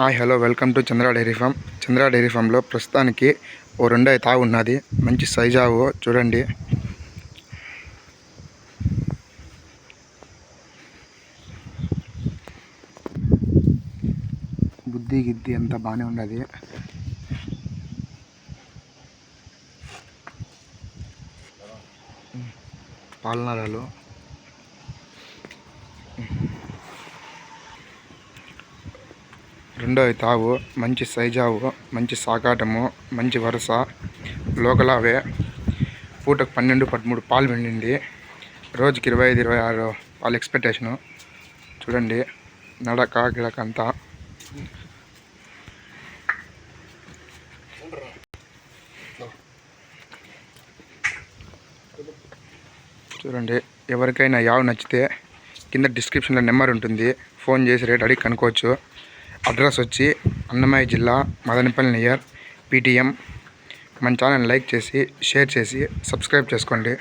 Hi hello welcome to Chandra dairy farm. Chandra dairy ఫామ్లో ప్రస్తుతానికి ఓ రెండో తావు ఉన్నది. మంచి సైజావు చూడండి. బుద్ధి గిద్ది అంతా బాగానే ఉన్నది. పాలనరాలు రెండోది తావు మంచి సైజావు మంచి సాకాటము మంచి వరుస లోకలావే. పూటకు పన్నెండు పదమూడు పాలు పిండింది రోజుకి ఇరవై ఐదు ఇరవై ఆరు పాలు ఎక్స్పెక్టేషను చూడండి నడక గిడక అంతా. చూడండి ఎవరికైనా యావ్ నచ్చితే కింద డిస్క్రిప్షన్లో నెంబర్ ఉంటుంది. ఫోన్ చేసి రేట్ అడిగి కనుక్కోవచ్చు. అడ్రస్ వచ్చి అన్నమయ్య జిల్లా మదనపల్లి నియర్ పీటీఎం మన ఛానల్ లైక్ చేసి షేర్ చేసి సబ్స్క్రైబ్ చేసుకోండి.